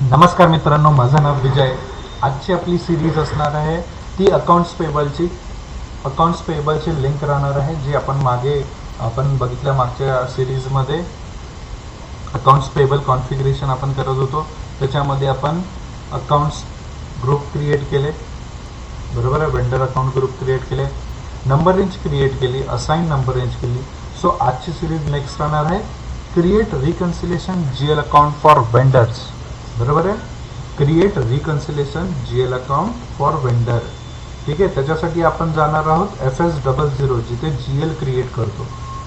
नमस्कार मित्रांनो माझं नाव विजय. आजची आपली सिरीज असणार आहे ती अकाउंट्स पेबलची अकाउंट्स पेबलची लिंक राहणार आहे जी आपण मागे आपण बघितल्या मागच्या सिरीजमध्ये अकाउंट्स पेबल कॉन्फिगरेशन आपण करत होतो. त्याच्यामध्ये आपण अकाउंट्स ग्रुप क्रिएट केले. बरोबर आहे? वेंडर अकाउंट ग्रुप क्रिएट केले. नंबर रेंज क्रिएट केली असाइन नंबर रेंज केली. सो आजची सिरीज नेक्स्ट राहणार आहे. Create reconciliation G L account for vendors बरोबर आहे? Create reconciliation G L account for vendor ठीक आहे? त्याच्यासाठी आपण जाणार आहोत एफ एस डबल झिरो जिथे जी एल क्रिएट करतो.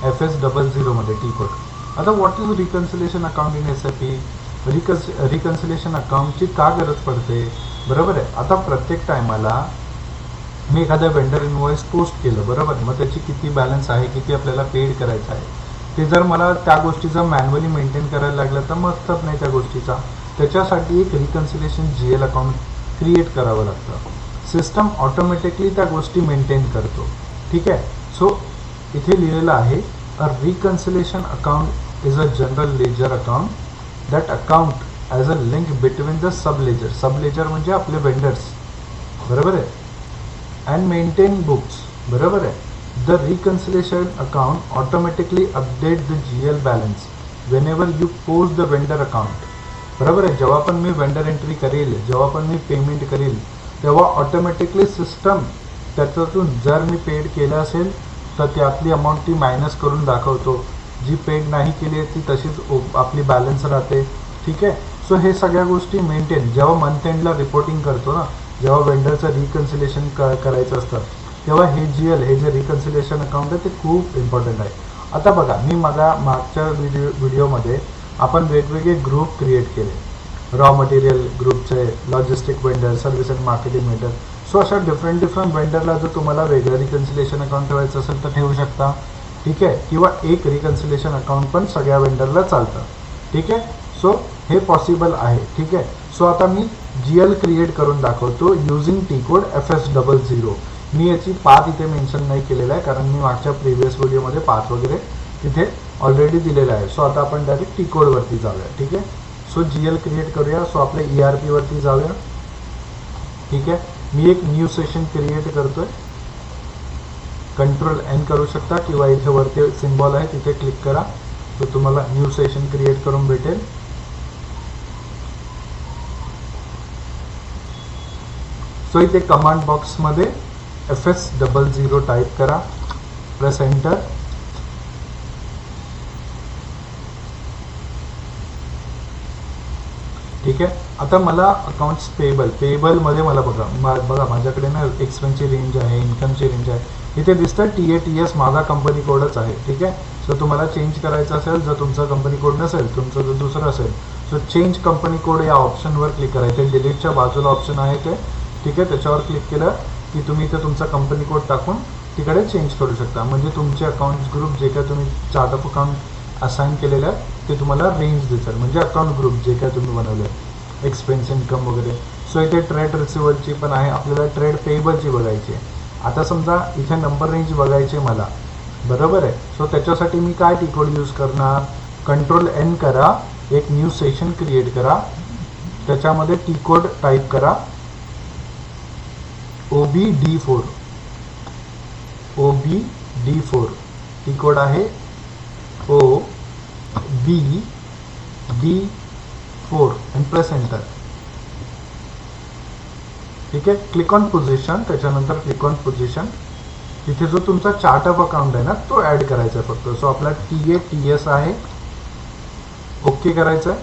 एफ एस डबल झिरोमध्ये टी कोड. आता what is reconciliation account in S P recons reconciliation अकाउंटची का गरज पडते? बरोबर आहे? आता प्रत्येक टायमाला मी एखाद्या वेंडर इनवॉइस पोस्ट केलं बरोबर? मग त्याची किती बॅलन्स आहे? किती आपल्याला पेड करायचं आहे? ते जर मला त्या गोष्टीचं मॅन्युअली मेंटेन करायला लागलं तर मतलब नाही त्या गोष्टीचा. त्याच्यासाठी एक reconciliation G L account create करावं लागतं. सिस्टम ऑटोमॅटिकली त्या गोष्टी मेंटेन करतो. ठीक आहे? सो इथे लिहिलेलं आहे a reconciliation account is a general ledger account that account as a link between the sub ledger sub ledger म्हणजे आपले वेंडर्स बरोबर आहे? अँड मेंटेन बुक्स बरोबर आहे? The reconciliation account automatically update the G L balance whenever you post the vendor account बरोबर आहे? जेव्हा पण मी वेंडर एंट्री करेल जेव्हा पण मी पेमेंट करेल तेव्हा ऑटोमॅटिकली सिस्टम त्याच्यातून जर मी पेड केलं असेल तर त्यातली अमाऊंट ती मायनस करून दाखवतो. जी पेड नाही केली आहे ती तशीच ओ- आपली बॅलन्स राहते. ठीक आहे? सो हे सगळ्या गोष्टी मेंटेन जेव्हा मंथ एंडला रिपोर्टिंग करतो ना जेव्हा वेंडरचं रिकन्सिलेशन क करायचं असतं तेव्हा हे जी एल हे जे रिकन्सिलेशन अकाउंट आहे ते खूप इम्पॉर्टंट आहे. आता बघा मी मला मागच्या व्हिडिओ व्हिडिओमध्ये आपण वेगवेगळे ग्रुप क्रिएट केले. रॉ मटेरियल ग्रुपचे logistic vendor service and marketing vendor so अशा डिफरंट डिफरंट वेंडरला जर तुम्हाला वेगळं रिकन्सिलेशन अकाउंट ठेवायचं असेल तर ठेवू शकता. ठीक आहे? किंवा एक रिकन्सिलेशन अकाउंट पण सगळ्या वेंडरला चालतं. ठीक आहे? सो हे पॉसिबल आहे. ठीक आहे? सो आता मी जी एल क्रिएट करून दाखवतो using T code F S double zero मी याची पाथ इथे मेन्शन नाही केलेला आहे कारण मी मागच्या प्रिव्हियस व्हिडिओमध्ये पाथ वगैरे तिथे ऑलरेडी दिलेला आहे. सो आता आपण डायरेक्ट टी कोडवरती जाऊया. ठीक आहे? सो जी एल क्रिएट करूया. सो आपल्या ई आर पीवरती जाऊया. ठीक आहे? मी एक न्यू सेशन क्रिएट करतोय. कंट्रोल एन करू शकता किंवा इथे वरती सिम्बॉल आहे तिथे क्लिक करा. तो तुम्हाला न्यू सेशन क्रिएट करून भेटेल. सो इथे कमांड बॉक्समध्ये F S double zero type करा. प्रेस एंटर ठीक आहे. आता मला अकाउंट्स पेबल पेबलमध्ये मला बघा मा- बघा माझ्याकडे ना एक्सपेन्सची रेंज आहे इन्कमची रेंज आहे. इथे दिसतं टी ए टी एस माझा कंपनी कोडच आहे ठीक आहे. सो तुम्हाला चेंज करायचं असेल जर तुमचा कंपनी कोड नसेल तुमचं जर दुसरं असेल सो चेंज कंपनी कोड या ऑप्शनवर क्लिक करायचं. डिलीटच्या बाजूला ऑप्शन आहे ते ठीक आहे. त्याच्यावर क्लिक केलं की तुम्ही इथे तुमचा कंपनी कोड टाकून तिकडे चेंज करू शकता. म्हणजे तुमचे अकाउंट ग्रुप जे काय तुम्ही चार्ट ऑफ अकाउंट असाइन केलेलं आहे ते तुम्हाला रेंज दिसेल म्हणजे अकाउंट ग्रुप जे काय तुम्ही बनवले एक्सपेन्स इन्कम वगैरे. सो इथे ट्रेड रिसिवलची पण आहे. आपल्याला ट्रेड पेबलची बघायची आहे. आता समजा इथे नंबर रेंज बघायची मला. बरोबर आहे? सो त्याच्यासाठी मी काय टिकोड यूज करणार? कंट्रोल एन करा. एक न्यू सेशन क्रिएट करा. त्याच्यामध्ये टी कोड टाईप करा. O B D four O B D four T code आहे O B D four and press enter. ठीक आहे? क्लिक ऑन पोझिशन त्याच्यानंतर क्लिक ऑन पोझिशन तिथे जो तुमचा चार्ट ऑफ अकाउंट आहे ना तो ऍड करायचा आहे फक्त. सो आपला टी ए टी एस आहे. ओके करायचं आहे.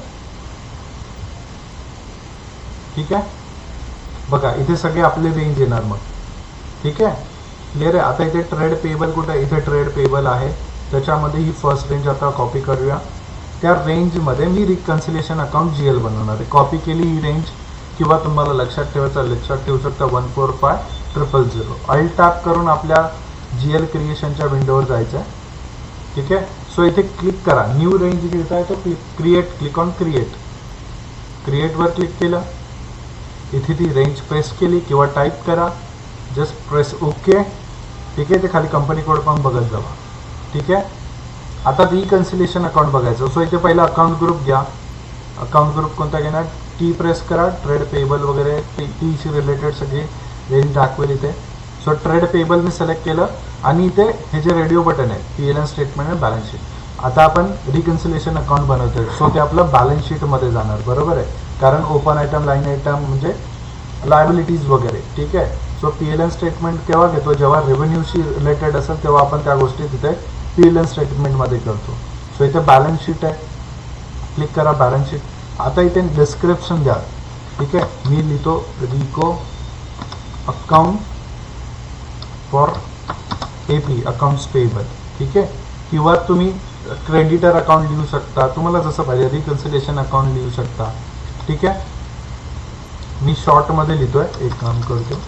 ठीक आहे? बघा इथे सगळे आपले रेंज येणार मग. ठीक आहे? क्लिअर आहे? आता इथे ट्रेड पेबल कुठे इथे ट्रेड पेबल आहे. त्याच्यामध्ये ही फर्स्ट रेंज आता कॉपी करूया. त्या रेंजमध्ये मी रिकन्सिलेशन अकाउंट जी एल बनवणार आहे. कॉपी केली ही रेंज किंवा तुम्हाला लक्षात ठेवायचं लक्षात ठेवू शकता one four five triple zero oil tap करून आपल्या जी एल क्रिएशनच्या विंडोवर जायचं आहे. ठीक आहे? सो इथे क्लिक करा. न्यू रेंज घेता आहे तो click create click on create क्रिएटवर click केलं. इथे ती रेंज प्रेस केली किंवा टाईप करा. जस्ट प्रेस ओके ठीक आहे? ते खाली कंपनी कोड पण बघत जावा. ठीक आहे? आता रिकन्सिलेशन अकाउंट बघायचं. सो इथे पहिला अकाउंट ग्रुप घ्या. अकाउंट ग्रुप कोणता घेणार? टी प्रेस करा. ट्रेड पेबल वगैरे टी टीशी रिलेटेड सगळी रेंज दाखवेल इथे. सो ट्रेड पेबल मी सिलेक्ट केलं. आणि इथे हे जे रेडिओ बटन आहे पी एल एन स्टेटमेंट आणि बॅलन्स शीट आता आपण रिकन्सिलेशन अकाउंट बनवतोय. सो ते आपलं बॅलन्स शीटमध्ये जाणार. बरोबर आहे? कारण ओपन आयटम लाईन आयटम म्हणजे लायबिलिटीज वगैरे. ठीक आहे? So P L N statement केव्हा घेतो? जेव्हा रेव्हेन्यूशी रिलेटेड असेल तेव्हा आपण त्या गोष्टी तिथे पी एल स्टेटमेंटमध्ये करतो. सो इथे बॅलन्स शीट आहे. क्लिक करा बॅलन्स शीट आता इथे डिस्क्रिप्शन द्या. ठीक आहे? मी लिहितो reco account for A P accounts payable ठीक आहे? किंवा तुम्ही क्रेडिटर अकाउंट लिहू शकता. तुम्हाला जसं पाहिजे रिकन्सिलेशन अकाउंट लिहू शकता. ठीक आहे? मी शॉर्टमध्ये लिहितो आहे एक काम करतो.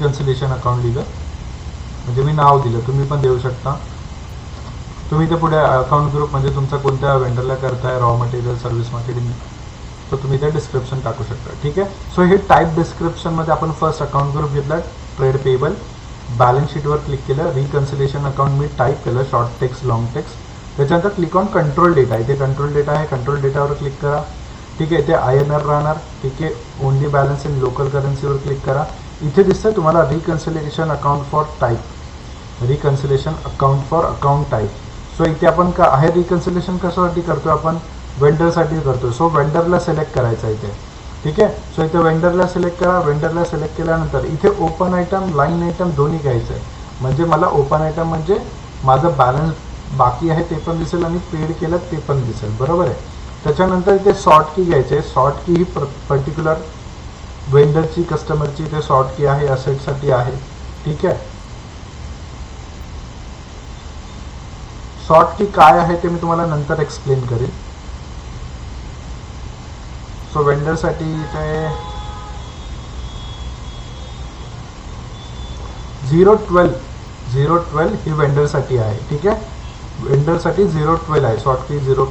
रिकन्सिलेशन अकाउंट लिहिलं म्हणजे मी नाव दिलं. तुम्ही पण देऊ शकता. तुम्ही ते पुढे अकाउंट ग्रुप म्हणजे तुमचा कोणत्या वेंडरला करताय रॉ मटेरियल सर्व्हिस मार्केटिंग तर तुम्ही ते डिस्क्रिप्शन टाकू शकता. ठीक आहे? सो हे टाईप डिस्क्रिप्शनमध्ये आपण फर्स्ट अकाउंट ग्रुप घेतला ट्रेड पेबल बॅलन्स शीटवर क्लिक केलं रिकन्सिलेशन अकाउंट मी टाईप केलं शॉर्ट टेक्स्ट लॉंग टेक्स्ट त्याच्यानंतर क्लिक ऑन कंट्रोल डेटा इथे कंट्रोल डेटा आहे कंट्रोल डेटावर क्लिक करा. ठीक आहे? इथे आय एन आर राहणार. ठीक आहे? ओनली बॅलन्स इन लोकल करन्सीवर क्लिक करा. इथे दिसतंय तुम्हाला reconciliation account for type reconciliation account for account type so इथे आपण का आहे रिकन्सिलेशन कशासाठी करतो आपण? वेंडरसाठी करतो सो वेंडरला सिलेक्ट करायचं आहे इथे. ठीक आहे? सो इथे वेंडरला सिलेक्ट करा. वेंडरला सिलेक्ट केल्यानंतर इथे ओपन आयटम लाईन आयटम दोन्ही घ्यायचं आहे म्हणजे मला ओपन आयटम म्हणजे माझं बॅलन्स बाकी आहे ते पण दिसेल आणि पेड केलं ते पण दिसेल. बरोबर आहे? त्याच्यानंतर इथे शॉर्ट की घ्यायचे आहे शॉर्ट की ही पर्टिक्युलर वेंडरची कस्टमरची ते शॉर्ट की आहे असेटसाठी आहे. ठीक आहे? शॉर्ट की काय आहे ते मी तुम्हाला नंतर एक्सप्लेन करेन. सो वेंडरसाठी ते झिरो ट्वेल्व झिरो ट्वेल्व ही वेंडरसाठी आहे. ठीक आहे? वेंडरसाठी झिरो ट्वेल्व आहे. शॉर्ट की झिरो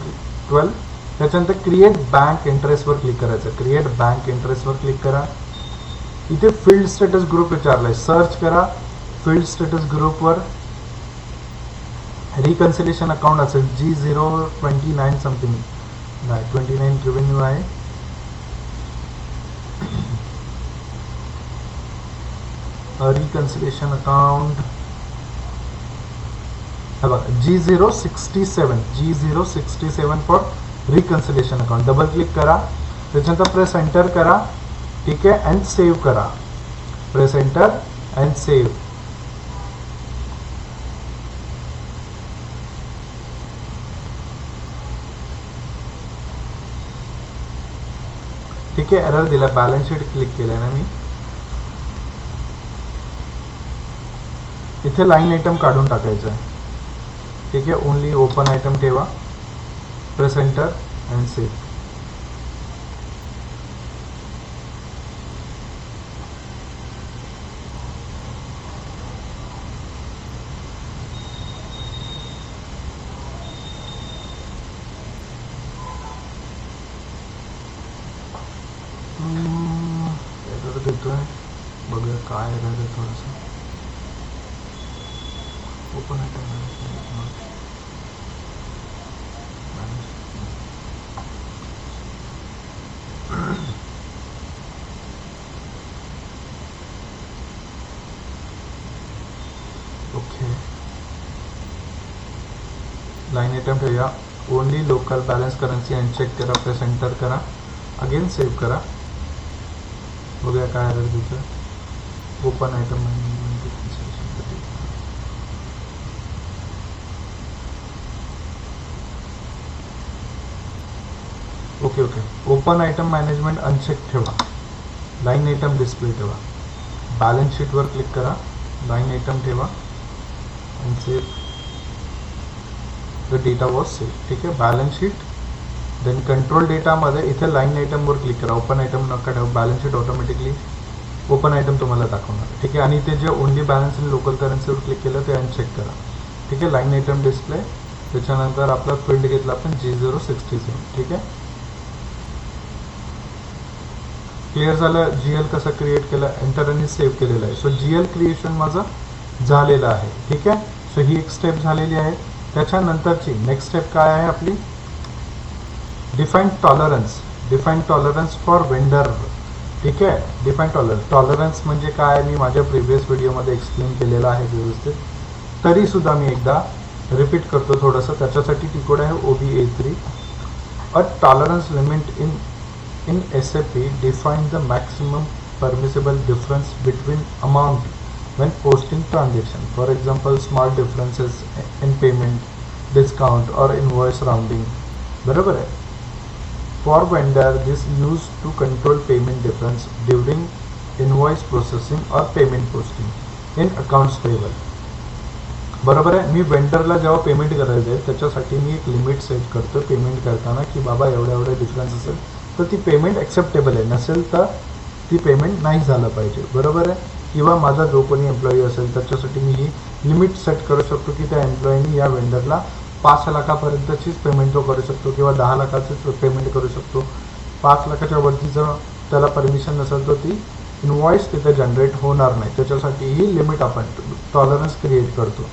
ट्वेल्व त्याच्यानंतर क्रिएट बँक इंटरेस्टवर क्लिक करायचं. क्रिएट बँक इंटरेस्टवर क्लिक करा. इथे फील्ड स्टेटस ग्रुप विचारलाय. सर्च करा फील्ड स्टेटस ग्रुपवर रिकन्सिलेशन अकाउंट असेल. G zero twenty nine something नाही ट्वेंटी नाईन रेव्हेन्यू आहे. रिकन्सिलेशन अकाउंट हे बघा G zero sixty seven G zero sixty seven for reconciliation account double click करा. त्याच्यानंतर प्रेस एंटर करा. ठीक आहे? अँड सेव्ह करा. प्रेस एंटर अँड सेव्ह ठीक आहे? एरर दिला. बॅलन्स शीट क्लिक केलं ना मी. इथे लाईन आयटम काढून टाकायचं आहे ठीक आहे? ओनली ओपन आयटम ठेवा. एंटर अँड सेव्ह एरर देतोय बघूया काय आहे थोडंसं open item okay line item ठेवूया. Only local balance currency uncheck करा प्रेस एंटर करा. अगेन सेव्ह करा. बघूया काय एरर देतोय open item okay okay open item management uncheck ठेवा. लाईन आयटम डिस्प्ले ठेवा. बॅलन्स शीटवर क्लिक करा. लाईन आयटम ठेवा. आणि द डेटा वॉज सेव ठीक आहे? बॅलन्स शीट देन कंट्रोल डेटामध्ये इथे लाईन आयटमवर क्लिक करा. ओपन आयटम नका ठेवा balance sheet automatically open item तुम्हाला दाखवणार ठीक आहे? आणि ते जे ओनली बॅलन्स आणि लोकल करन्सीवर क्लिक केलं ते अनचेक करा. ठीक आहे? लाईन आयटम डिस्प्ले त्याच्यानंतर आपला प्रिंट घेतला आपण जी झिरो सिक्स्टी झिरो ठीक आहे? क्लिअर झालं? जी एल कसं क्रिएट केलं? एंटर आणि सेव्ह केलेलं आहे. सो जी एल क्रिएशन माझं झालेलं आहे. ठीक आहे? सो ही एक स्टेप झालेली आहे. त्याच्यानंतरची नेक्स्ट स्टेप काय आहे आपली? Define tolerance define tolerance for vendor ठीक आहे? डिफाईन टॉलरन्स टॉलरन्स म्हणजे काय? मी माझ्या प्रिव्हियस व्हिडिओमध्ये एक्सप्लेन केलेलं आहे व्यवस्थित. तरीसुद्धा मी एकदा रिपीट करतो थोडंसं. त्याच्यासाठी तिकोड कोड आहे O B A three a tolerance limit in in S F P define the maximum permissible difference between amount when posting transaction. For example, small differences in payment, discount or invoice rounding. बरोबर आहे? For vendor this use to control payment difference during invoice processing or payment posting in accounts payable बरोबर आहे? मी वेंडरला जेव्हा payment करायचं आहे त्याच्यासाठी मी एक limit set करतो पेमेंट करताना की बाबा एवढ्या एवढ्या डिफरन्स असेल तर ती पेमेंट ॲक्सेप्टेबल आहे. नसेल तर ती पेमेंट नाही झालं पाहिजे. बरोबर आहे? किंवा माझा जो कोणी एम्प्लॉई असेल त्याच्यासाठी मी ही लिमिट सेट करू शकतो की त्या एम्प्लॉईनी या वेंडरला पाच लाखापर्यंतचीच पेमेंट तो करू शकतो किंवा दहा लाखाचीच पेमेंट करू शकतो. पाच लाखाच्या वरती जर त्याला परमिशन नसेल तर ती इनवॉइस तिथे जनरेट होणार नाही. त्याच्यासाठी ही लिमिट आपण टॉलरन्स क्रिएट करतो.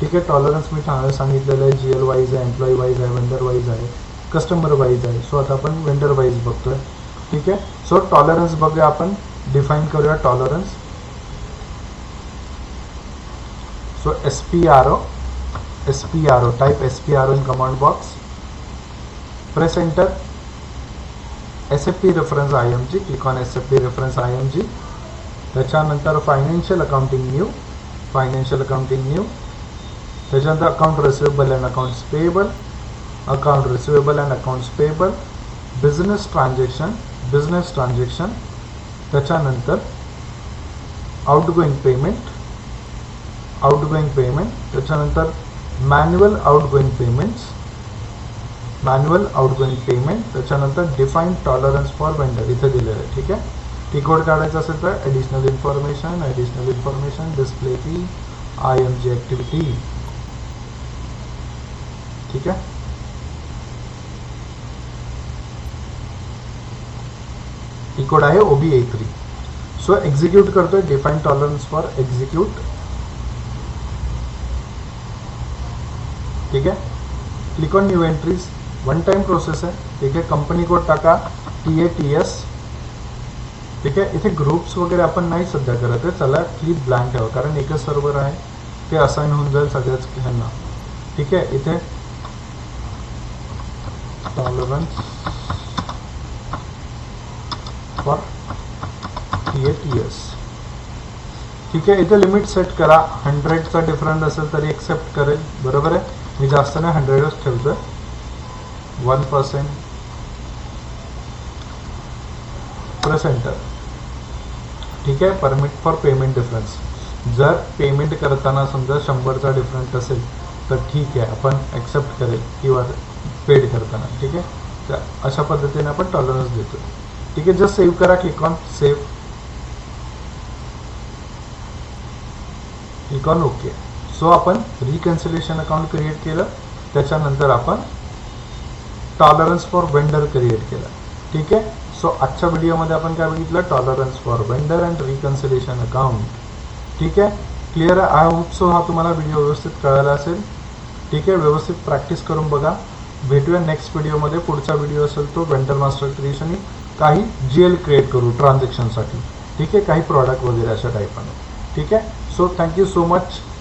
ठीक आहे टॉलरन्स मी सांगितलेलं आहे जी एल वाईज आहे एम्प्लॉई वाईज आहे वेंडर वाईज आहे कस्टमर वाईज आहे. सो आता आपण वेंडर वाईज बघतोय. ठीक आहे सो टॉलरन्स बघूया आपण. डिफाईन करूया tolerance so S P R O S P R O type S P R O in command box SPRO S P R O type So SPRO, SPRO, type SPRO in command box, press enter, SAP S F click reference I M G त्याच्यानंतर financial accounting new financial accounting new त्याच्यानंतर account receivable and accounts payable account receivable and accounts payable business transaction business transaction त्याच्यानंतर outgoing payment outgoing payment त्याच्यानंतर manual outgoing payments manual outgoing payment त्याच्यानंतर define tolerance for vendor इथे दिलेलं आहे ठीक आहे? T code काढायचं असेल तर additional information additional information display fee I M G activity ठीक आहे? टी कोड आहे B A three so execute करतोय डिफाईन टॉलरन्स फॉर एक्झिक्यूट ठीक आहे click on new entries one time process आहे ठीक आहे कंपनी कोड टाका टी ए टी एस ठीक आहे इथे ग्रुप्स वगैरे आपण नाही सध्या करत आहे चला क्लिप ब्लँक ठेवा कारण एकच सर्व्हर आहे ते असाइन होऊन जाईल सगळ्याच ह्यांना. ठीक आहे इथे tolerance for T A T S ठीक आहे इथे लिमिट सेट करा. हंड्रेडचा डिफरंट असेल तरी एक्सेप्ट करेल. बरोबर आहे मी जास्त नाही हंड्रेडच ठेवतोय वन पर्सेंट प्लस एंटर ठीक? आहे परमिट फॉर पेमेंट डिफरन्स जर पेमेंट करताना समजा शंभरचा डिफरंट असेल तर ठीक आहे आपण ॲक्सेप्ट करेल किंवा पेड करताना. ठीक? आहे तर अशा पद्धतीने आपण टॉलरन्स देतो ठीक? आहे जस्ट सेव्ह करा click on save click on okay so आपण रिकन्सिलेशन अकाउंट क्रिएट केलं. त्याच्यानंतर आपण टॉलरन्स फॉर वेंडर क्रिएट केलं. ठीक आहे? सो आजच्या व्हिडिओमध्ये आपण काय बघितलं? Tolerance for vendor and reconciliation account ठीक आहे? क्लिअर आहे? आय होप सो हा तुम्हाला व्हिडिओ व्यवस्थित कळायला असेल. ठीक आहे? व्यवस्थित प्रॅक्टिस करून बघा. भेटूया नेक्स्ट व्हिडिओमध्ये पुढचा व्हिडिओ असेल तो वेंडर मास्टर क्रिएशन काही जी एल क्रिएट करू ट्रान्झॅक्शनसाठी ठीक आहे? काही प्रॉडक्ट वगैरे अशा टाईपमध्ये ठीक आहे? So thank you so much